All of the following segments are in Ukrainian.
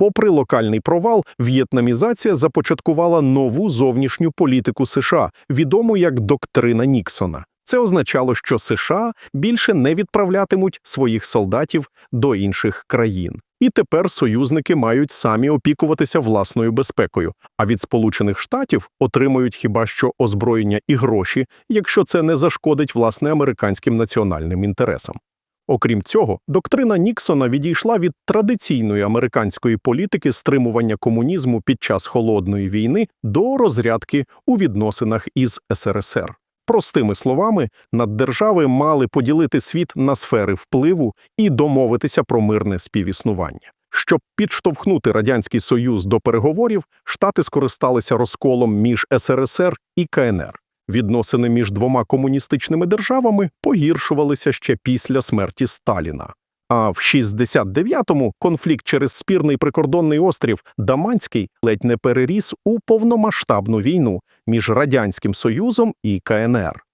Попри локальний провал, в'єтнамізація започаткувала нову зовнішню політику США, відому як доктрина Ніксона. Це означало, що США більше не відправлятимуть своїх солдатів до інших країн. І тепер союзники мають самі опікуватися власною безпекою, а від Сполучених Штатів отримують хіба що озброєння і гроші, якщо це не зашкодить власне американським національним інтересам. Окрім цього, доктрина Ніксона відійшла від традиційної американської політики стримування комунізму під час холодної війни до розрядки у відносинах із СРСР. Простими словами, наддержави мали поділити світ на сфери впливу і домовитися про мирне співіснування. Щоб підштовхнути радянський союз до переговорів, штати скористалися розколом між СРСР і КНР. Відносини між двома комуністичними державами погіршувалися ще після смерті Сталіна. А в 69-му конфлікт через спірний прикордонний острів Даманський ледь не переріс у повномасштабну війну між Радянським Союзом і КНР.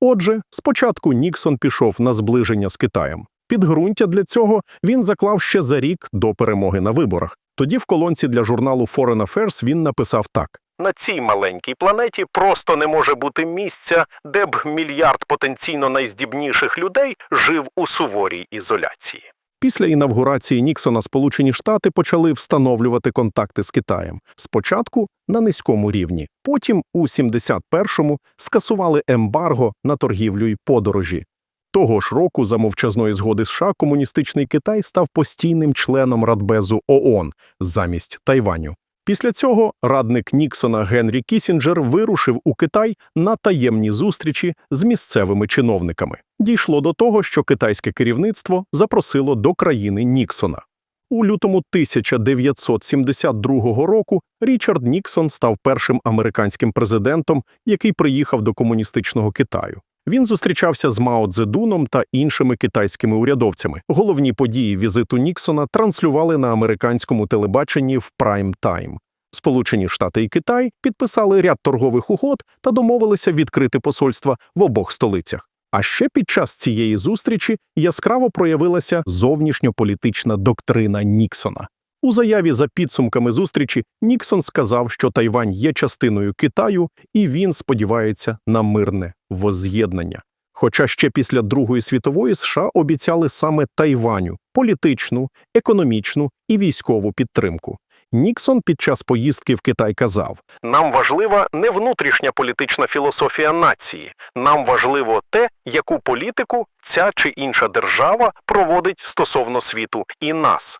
Отже, спочатку Ніксон пішов на зближення з Китаєм. Підґрунтя для цього він заклав ще за рік до перемоги на виборах. Тоді в колонці для журналу Foreign Affairs він написав так: на цій маленькій планеті просто не може бути місця, де б мільярд потенційно найздібніших людей жив у суворій ізоляції. Після інавгурації Ніксона Сполучені Штати почали встановлювати контакти з Китаєм. Спочатку на низькому рівні, потім у 71-му скасували ембарго на торгівлю й подорожі. Того ж року, за мовчазної згоди США, комуністичний Китай став постійним членом Радбезу ООН замість Тайваню. Після цього радник Ніксона Генрі Кісінджер вирушив у Китай на таємні зустрічі з місцевими чиновниками. Дійшло до того, що китайське керівництво запросило до країни Ніксона. У лютому 1972 року Річард Ніксон став першим американським президентом, який приїхав до комуністичного Китаю. Він зустрічався з Мао Цзедуном та іншими китайськими урядовцями. Головні події візиту Ніксона транслювали на американському телебаченні в прайм тайм. Сполучені Штати і Китай підписали ряд торгових угод та домовилися відкрити посольства в обох столицях. А ще під час цієї зустрічі яскраво проявилася зовнішньополітична доктрина Ніксона. У заяві за підсумками зустрічі Ніксон сказав, що Тайвань є частиною Китаю, і він сподівається на мирне возз'єднання. Хоча ще після Другої світової США обіцяли саме Тайваню політичну, економічну і військову підтримку. Ніксон під час поїздки в Китай казав: Нам важлива не внутрішня політична філософія нації, нам важливо те, яку політику ця чи інша держава проводить стосовно світу і нас.